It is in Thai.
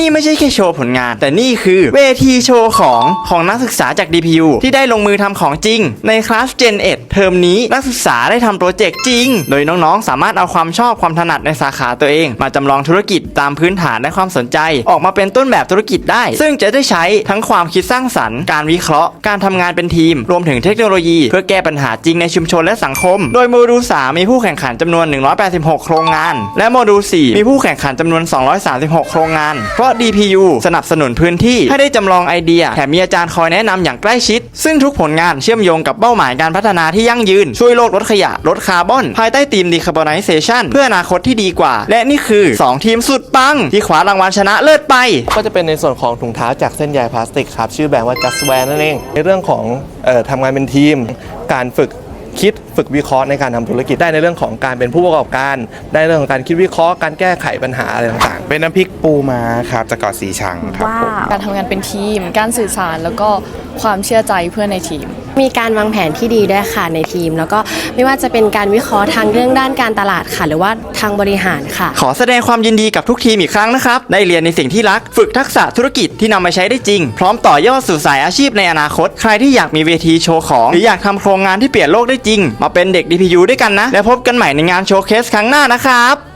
นี่ไม่ใช่แค่โชว์ผลงาน แต่นี่คือเวทีโชว์ของของนักศึกษาจาก DPU ที่ได้ลงมือทำของจริง ในคลาส Gen 1 เทอมนี้นักศึกษาได้ทำโปรเจกต์จริง โดยน้องๆ สามารถเอาความชอบความถนัดในสาขาตัวเอง มาจำลองธุรกิจตามพื้นฐานและความสนใจ ออกมาเป็นต้นแบบธุรกิจได้ ซึ่งจะได้ใช้ทั้งความคิดสร้างสรรค์ การวิเคราะห์ การทำงานเป็นทีม รวมถึงเทคโนโลยี เพื่อแก้ปัญหาจริงในชุมชนและสังคม โดยโมดูล3มีผู้แข่งขันจำนวน 186 โครงงาน และโมดูล4มีผู้แข่งขันจำนวน 236 โครงงานเพราะ DPU สนับสนุนพื้นที่ให้ได้จำลองไอเดีย แถมมีอาจารย์คอยแนะนำอย่างใกล้ชิด ซึ่งทุกผลงานเชื่อมโยงกับเป้าหมายการพัฒนาที่ยั่งยืน ช่วยโลกลดขยะ ลดคาร์บอน ภายใต้ธีม Decarbonization เพื่ออนาคตที่ดีกว่า และนี่คือ 2 ทีมสุดปัง ที่คว้ารางวัลชนะเลิศไป ก็จะเป็นในส่วนของถุงเท้าจากเส้นใยพลาสติกครับชื่อแบรนด์ว่า Just Wear นั่นเองในเรื่องของเออทำงานเป็นทีมการฝึก คิดฝึกวิเคราะห์ในการทำธุรกิจได้ในเรื่องของการเป็นผู้ประกอบการ ได้เรื่องของการคิดวิเคราะห์การแก้ไขปัญหาอะไรต่างๆ เป็นน้ำพริกปูมาครับจากเกาะสีชังครับผมการทำงานเป็นทีม การสื่อสารแล้วก็ความเชื่อใจเพื่อนในทีม มีการวางแผนที่ดีด้วยค่ะในทีม แล้วก็ไม่ว่าจะเป็นการวิเคราะห์ทางเรื่องด้านการตลาดค่ะ หรือว่าทางบริหารค่ะ ขอแสดงความยินดีกับทุกทีมอีกครั้งนะครับ ได้เรียนในสิ่งที่รัก ฝึกทักษะธุรกิจที่นำมาใช้ได้จริง พร้อมต่อยอดสู่สายอาชีพในอนาคต ใครที่อยากมีเวทีโชว์ของ หรืออยากทำโครงงานที่เปลี่ยนโลกได้จริง มาเป็นเด็ก DPU ด้วยกันนะ แล้วพบกันใหม่ในงานโชว์เคสครั้งหน้านะครับ